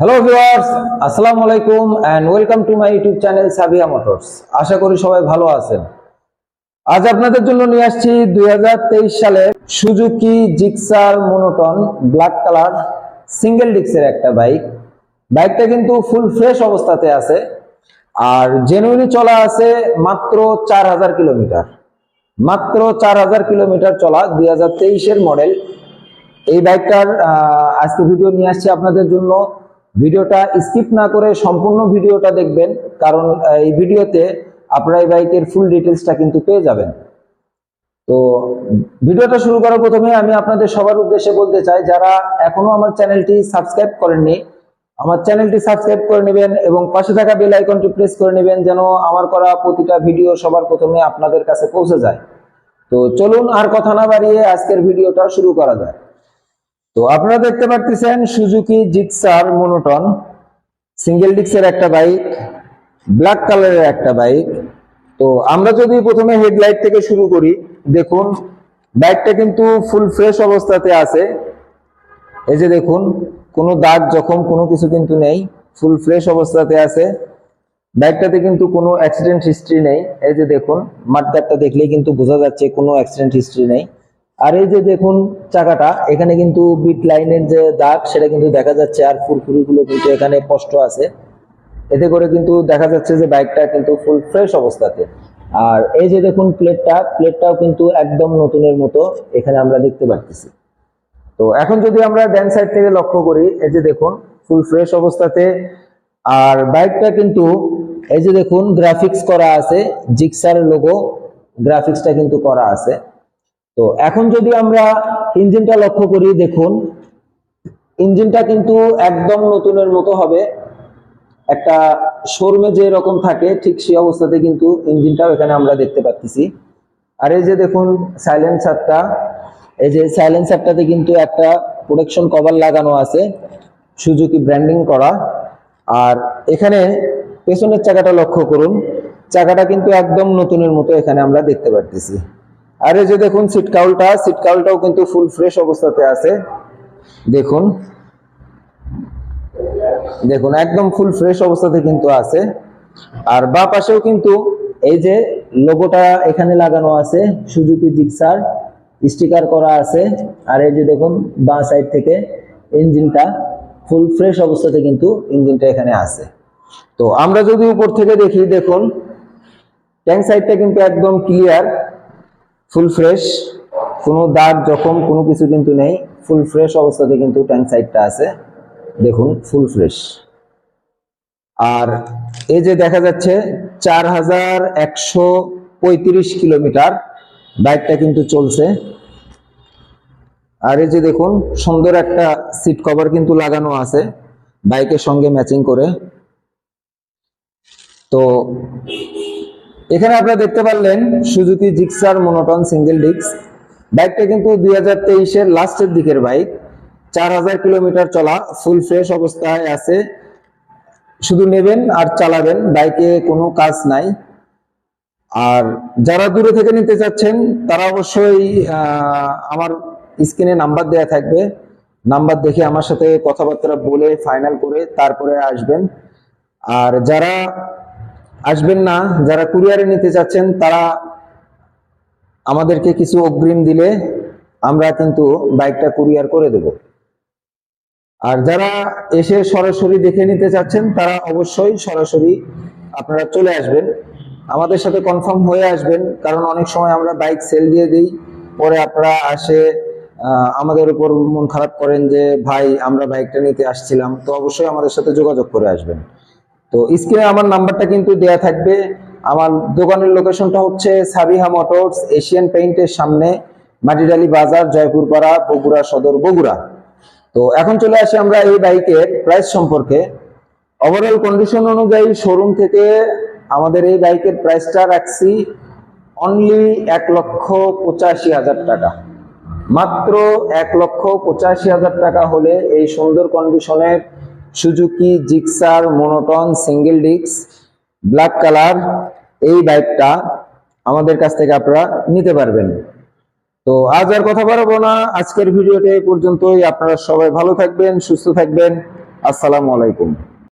Hello viewers আসসালামু আলাইকুম and welcome to my YouTube channel Sabiya motors আশা করি সবাই ভালো আছেন। আজ আপনাদের জন্য নিয়ে আসছি দুই সালের Suzuki Gixxer monotone black colour single ডিক্সের একটা বাইক বাইকটা কিন্তু ফুল ফ্রেশ অবস্থাতে আছে। আর জেনুইনি চলা আছে মাত্র চার হাজার কিলোমিটার। মাত্র চার হাজার কিলোমিটার চলা দুই হাজার মডেল এই বাইকটার আজকে ভিডিও নিয়ে আসছি আপনাদের জন্য। ভিডিওটা স্কিপ না করে সম্পূর্ণ ভিডিওটা দেখবেন, কারণ এই ভিডিওতে আপনারা এই বাইকের ফুল ডিটেলসটা কিন্তু পেয়ে যাবেন। তো ভিডিওটা শুরু করার প্রথমে আমি আপনাদের সবার উদ্দেশ্যে বলতে চাই, যারা এখনও আমার চ্যানেলটি সাবস্ক্রাইব করেননি, আমার চ্যানেলটি সাবস্ক্রাইব করে নেবেন এবং পাশে থাকা বেল আইকনটি প্রেস করে নেবেন যেন আমার করা প্রতিটা ভিডিও সবার প্রথমে আপনাদের কাছে পৌঁছে যায়। তো চলুন আর কথা না বাড়িয়ে আজকের ভিডিওটা শুরু করা যায় তো আপনারা দেখতে পাচ্ছেন সুজুকি জিক্সার মোনোটন, সিঙ্গেল ডিক্সের একটা বাইক, ব্ল্যাক কালারের একটা বাইক। তো আমরা যদি প্রথমে হেডলাইট থেকে শুরু করি, দেখুন, বাইকটা কিন্তু ফুল ফ্রেশ অবস্থাতে আছে। এই যে দেখুন, কোনো দাগ, জখম, কোনো কিছু কিন্তু নেই, ফুল ফ্রেশ অবস্থাতে আছে। বাইকটাতে কিন্তু কোনো অ্যাক্সিডেন্ট হিস্ট্রি নেই। এই যে দেখুন, মাঠগাটটা দেখলেই কিন্তু বোঝা যাচ্ছে কোনো অ্যাক্সিডেন্ট হিস্ট্রি নেই। আর এই যে দেখুন চাকাটা, এখানে কিন্তু বিট লাইনের যে দাগ, সেটা কিন্তু দেখা যাচ্ছে, আর ফুরফুরিগুলো কিন্তু এখানে স্পষ্ট আছে। এতে করে কিন্তু দেখা যাচ্ছে যে বাইকটা কিন্তু ফুল ফ্রেশ অবস্থাতে। আর এই যে দেখুন প্লেটটা প্লেটটাও কিন্তু একদম নতুনের মতো, এখানে আমরা দেখতে পাচ্ছি তো এখন যদি আমরা ড্যান সাইড থেকে লক্ষ্য করি, এই যে দেখুন ফুল ফ্রেশ অবস্থাতে। আর বাইকটা কিন্তু, এই যে দেখুন গ্রাফিক্স করা আছে জিক্সার লোগো গ্রাফিক্সটা কিন্তু করা আছে। তো এখন যদি আমরা ইঞ্জিনটা লক্ষ্য করি, দেখুন ইঞ্জিনটা কিন্তু একদম নতুনের মতো হবে। একটা শোরুমে যে রকম থাকে, ঠিক সেই অবস্থাতে কিন্তু ইঞ্জিনটাও এখানে আমরা দেখতে পাচ্ছি। আর এই যে দেখুন সাইলেন্সারটা এই যে সাইলেন্সারটাতে কিন্তু একটা প্রোটেকশন কভার লাগানো আছে সুজুকি ব্র্যান্ডিং করা। আর এখানে পেছনের চাকাটা লক্ষ্য করুন, চাকাটা কিন্তু একদম নতুনের মতো এখানে আমরা দেখতে পাচ্ছি আর এই যে দেখুন, সিট কাউলটা, সিট কাউলটাও কিন্তু ফুল ফ্রেশ অবস্থাতে আছে। দেখুন। দেখুন, একদম ফুল ফ্রেশ অবস্থাতে কিন্তু আছে। আর বা পাশেও কিন্তু এই যে লোগোটা এখানে লাগানো আছে সুজুকি জিক্সার স্টিকার করা আছে। আর এই যে দেখুন, বাঁ সাইড থেকে ইঞ্জিনটা ফুল ফ্রেশ অবস্থাতে কিন্তু ইঞ্জিনটা এখানে আছে। তো আমরা যদি উপর থেকে দেখি, দেখুন ট্যাঙ্ক সাইডটা কিন্তু একদম ক্লিয়ার ফুল ফ্রেশ, কোনো দাগ, জখম, কোনো কিছু কিন্তু নেই। ফুল ফ্রেশ অবস্থাতে কিন্তু ট্যাঙ্ক সাইডটা আছে। দেখুন, ফুল ফ্রেশ। আর এই যে দেখা যাচ্ছে, চার হাজার একশো পঁয়ত্রিশ কিলোমিটার বাইকটা কিন্তু চলছে। আর এই যে দেখুন, সুন্দর একটা সিট কভার কিন্তু লাগানো আছে, বাইকের সঙ্গে ম্যাচিং করে। তো এখানে আপনারা দেখতে পারলেন সুজুকি জিক্সার মোনোটন সিঙ্গেল ডিক্স বাইকটা কিন্তু দুই হাজার তেইশের লাস্টের দিকের বাইক। চার হাজার কিলোমিটার চলা, ফুল ফ্রেশ অবস্থায় আছে। শুধু নেবেন আর চালাবেন, বাইকে কোনো কাজ নাই। আর যারা দূরে থেকে নিতে চাচ্ছেন, তারা অবশ্যই আমার স্ক্রিনে নাম্বার দেয়া থাকবে। নাম্বার দেখে আমার সাথে কথাবার্তা বলে, ফাইনাল করে তারপরে আসবেন। আর যারা আসবেন না, যারা কুরিয়ারে নিতে চাচ্ছেন তারা আমাদেরকে কিছু অগ্রিম দিলে আমরা কিন্তু বাইকটা কুরিয়ার করে দেব। আর যারা এসে সরাসরি দেখে নিতে চাচ্ছেন তারা অবশ্যই সরাসরি আপনারা চলে আসবেন। আমাদের সাথে কনফার্ম হয়ে আসবেন, কারণ অনেক সময় আমরা বাইক সেল দিয়ে দিই, পরে আপনারা আসে আমাদের উপর মন খারাপ করেন যে, ভাই, আমরা বাইকটা নিতে আসছিলাম। তো অবশ্যই আমাদের সাথে যোগাযোগ করে আসবেন। তো স্ক্রিনে আমার নাম্বারটা কিন্তু দেয়া থাকবে। আমার দোকানের লোকেশনটা হচ্ছে সাবিহা মোটরস এশিয়ান পেইন্টের সামনে মাটিডালি বাজার, জয়পুরপাড়া, বগুড়া সদর, বগুড়া। তো এখন চলে আসি আমরা এই বাইকের প্রাইস সম্পর্কে। ওভারঅল কন্ডিশন অনুযায়ী শোরুম থেকে আমাদের এই বাইকের প্রাইসটা রাখছি অনলি এক লক্ষ পঁচাশি হাজার টাকা। মাত্র এক লক্ষ পঁচাশি হাজার টাকা হলে এই সুন্দর কন্ডিশনের সুজুকি, জিক্সার, মোনোটন, সিঙ্গেল ডিক্স ব্ল্যাক কালার, এই বাইকটা আমাদের কাছ থেকে আপনারা নিতে পারবেন। তো আজ আর কথা বাড়াবো না। আজকের ভিডিওটা এই পর্যন্তই। আপনারা সবাই ভালো থাকবেন, সুস্থ থাকবেন। আসসালামু আলাইকুম।